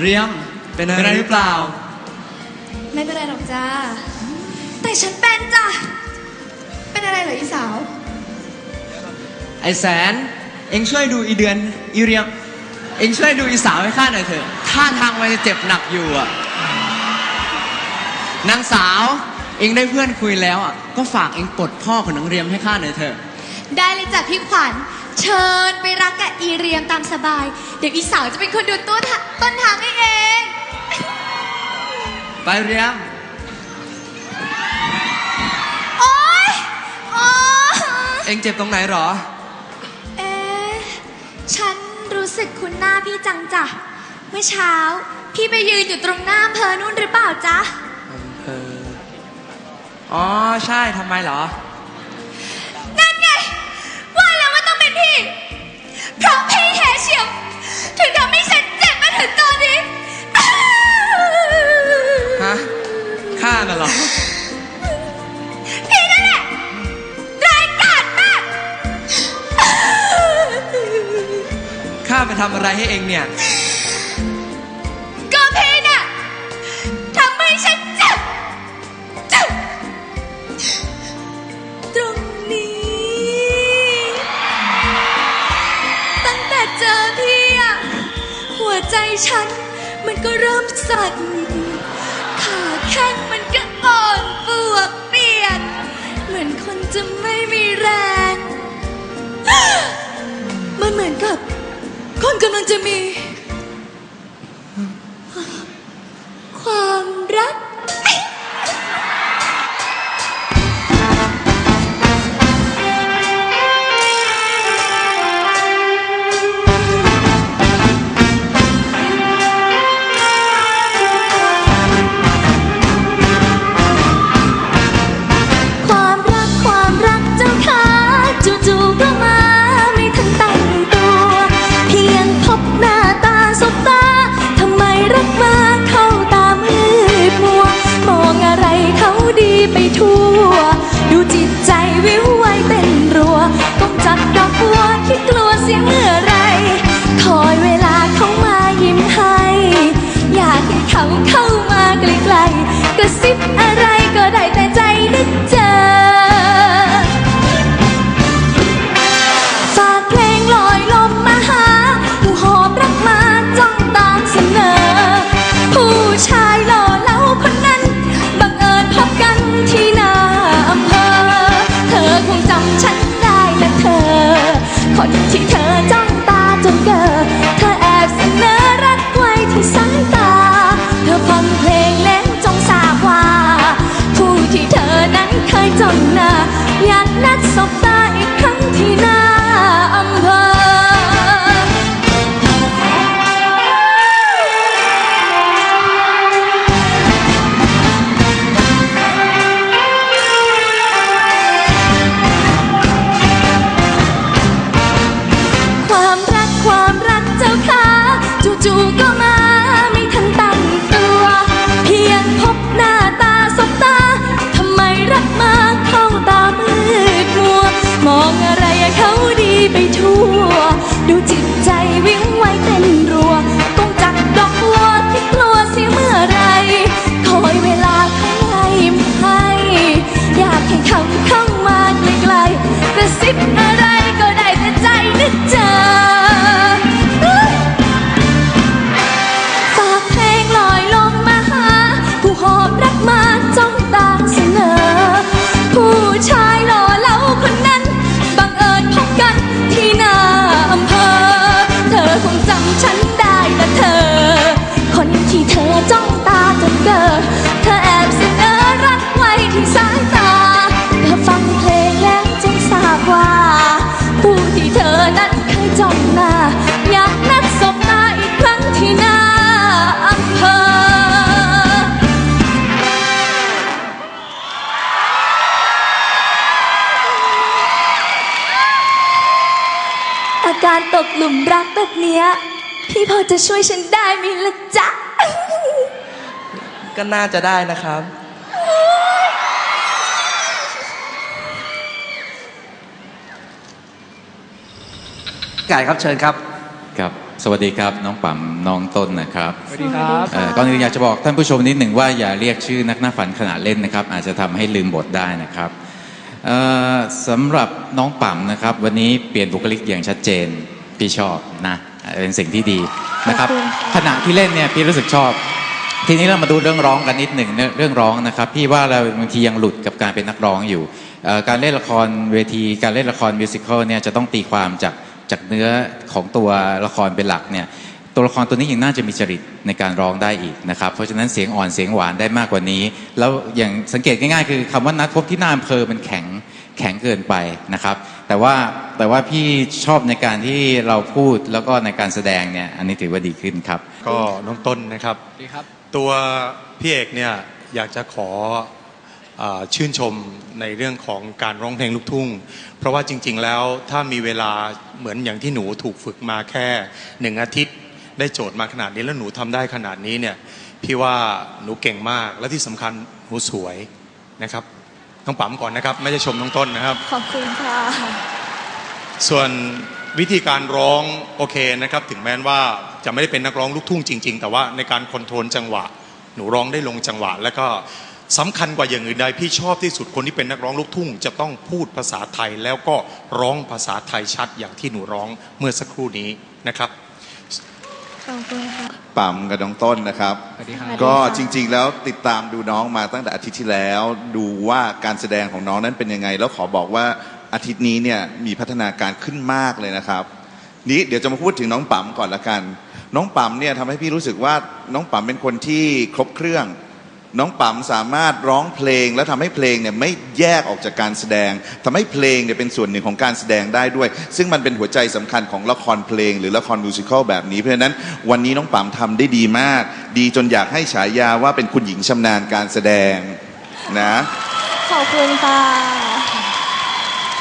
เรียมเป็นอะไรหรือเปล่า ไม่เป็นไรหรอกจ้า แต่ฉันเป็นจ้ะ เป็นอะไรเหรออีสาว ไอแสน เอ็งช่วยดูอีเดือนอีเรียม เอ็งช่วยดูอีสาวให้ข้าหน่อยเถอะท่าทางมันจะเจ็บหนักอยู่อะ นางสาว เอ็งได้เพื่อนคุยแล้วอะ ก็ฝากเอ็งปลดพ่อของนางเรียมให้ข้าหน่อยเถอะ ได้เลยจ้ะพี่ขวัญ เชิญไปรักกับ อีเรียมตามสบาย เดี๋ยวอีสาวจะเป็นคนดูตัวทะต้นทางให้เอง ไปเรียม โอ๊ยโอ๊ยเอ็งเจ็บตรงไหนหรอ เอ๊ะฉันรู้สึกคุ้นหน้าพี่จังจ้ะ เมื่อเช้า พี่ไปยืนอยู่ตรงหน้าอำเพอนู่นหรือเปล่าจ๊ะ อำเภออ๋อ ใช่ ทำไมเหรอ ทำอะไรให้เองเนี่ย ก็พี่น่ะทำให้ฉันเจ็บเจ็บตรงนี้ ตั้งแต่เจอพี่อะหัวใจฉันมันก็เริ่มสั่น ขาแข้งมันก็อ่อนปวกเปียก เหมือนคนจะไม่มีแรง มันเหมือนกับ คนกำลังจะมีความ นที่เธอจ้องตาจนเกอเธอแอบเสนอรักไว้ที่สายตา เธอฟังเพลงแล้วจงทราบว่า ผู้ที่เธอนั้นเคยจ้องหน้าอยากนัดสบตา อาการตกหลุมรักแบบเนี้ยพี่พอจะช่วยฉันได้ไหมล่ะจ๊ะ ก็น่าจะได้นะครับ ไก่ครับเชิญครับ ครับ สวัสดีครับ น้องปั๊มน้องต้นนะครับสวัสดีครับ เอ่อก่อนอื่นอยากจะบอกท่านผู้ชมนิดหนึ่งว่าอย่าเรียกชื่อนักหน้าฝันขณะเล่นนะครับ อาจจะทำให้ลืมบทได้นะครับเอ่อ สำหรับน้องปั๊มนะครับ วันนี้เปลี่ยนบุคลิกอย่างชัดเจน พี่ชอบนะ เป็นสิ่งที่ดีนะครับขอบคุณค่ะขณะที่เล่นเนี่ยพี่รู้สึกชอบ ทีนี้เรามาดูเรื่องร้องกันนิดหนึ่งเรื่องเรื่องร้องนะครับ พี่ว่าเราบางทียังหลุดกับการเป็นนักร้องอยู่เอ่อการเล่นละครเวที การเล่นละครมิวสิควลเนี่ยจะต้องตีความจากจากเนื้อของตัวละครเป็นหลักเนี่ย ตัวละครตัวนี้ยังน่าจะมีจริตในการร้องได้อีกนะครับ เพราะฉะนั้นเสียงอ่อนเสียงหวานได้มากกว่านี้ แล้วอย่างสังเกตง่ายๆ คือคำว่านัดพบที่หน้าอำเภอมันแข็งแข็งเกินไปนะครับ แต่ว่าแต่ว่าพี่ชอบในการที่เราพูดแล้วก็ในการแสดงเนี่ยอันนี้ถือว่าดีขึ้นครับ ก็น้องต้นนะครับดีครับ ตัวพี่เอกเนี่ยอยากจะขออาชื่นชมในเรื่องของการร้องเพลงลูกทุ่ง เพราะว่าจริง ๆ แล้วถ้ามีเวลาเหมือนอย่างที่หนูถูกฝึกมาแค่หนึ่งอาทิตย์ ได้โจทย์มาขนาดนี้แล้วหนูทำได้ขนาดนี้เนี่ยพี่ว่าหนูเก่งมากและที่สำคัญหนูสวยนะครับต้องปั๊มก่อนนะครับ ไม่ใช่ชมน้องต้นนะครับ ขอบคุณค่ะ ส่วนวิธีการร้องโอเคนะครับ ถึงแม้ว่าจะไม่ได้เป็นนักร้องลูกทุ่งจริง ๆ แต่ว่าในการคอนโทรลจังหวะ หนูร้องได้ลงจังหวะ แล้วก็สำคัญกว่าอย่างอื่นใดพี่ชอบที่สุดคนที่เป็นนักร้องลูกทุ่ง จะต้องพูดภาษาไทยแล้วก็ร้องภาษาไทยชัดอย่างที่หนูร้องเมื่อสักครู่นี้นะครับ ขอบคุณค่ะ ปั๊มกับน้องต้นนะครับ สวัสดีครับสวัสดีก็ค่ะจริงๆแล้วติดตามดูน้องมาตั้งแต่อาทิตย์ที่แล้ว ดูว่าการแสดงของน้องนั้นเป็นยังไง แล้วขอบอกว่าอาทิตย์นี้เนี่ยมีพัฒนาการขึ้นมากเลยนะครับ นี้เดี๋ยวจะมาพูดถึงน้องปั๊มก่อนละกัน น้องปั๊มเนี่ยทำให้พี่รู้สึกว่าน้องปั๊มเป็นคนที่ครบเครื่อง น้องปั๊มสามารถร้องเพลงและทำให้เพลงเนี่ยไม่แยกออกจากการแสดงทำให้เพลงเนี่ยเป็นส่วนหนึ่งของการแสดงได้ด้วย ซึ่งมันเป็นหัวใจสำคัญของละครเพลง หรือละครมิวสิควลแบบนี้เพราะฉะนั้นวันนี้น้องปั๊มทำได้ดีมาก ดีจนอยากให้ฉายาว่าเป็นคุณหญิงชำนาญการแสดงนะขอบคุณค่ะ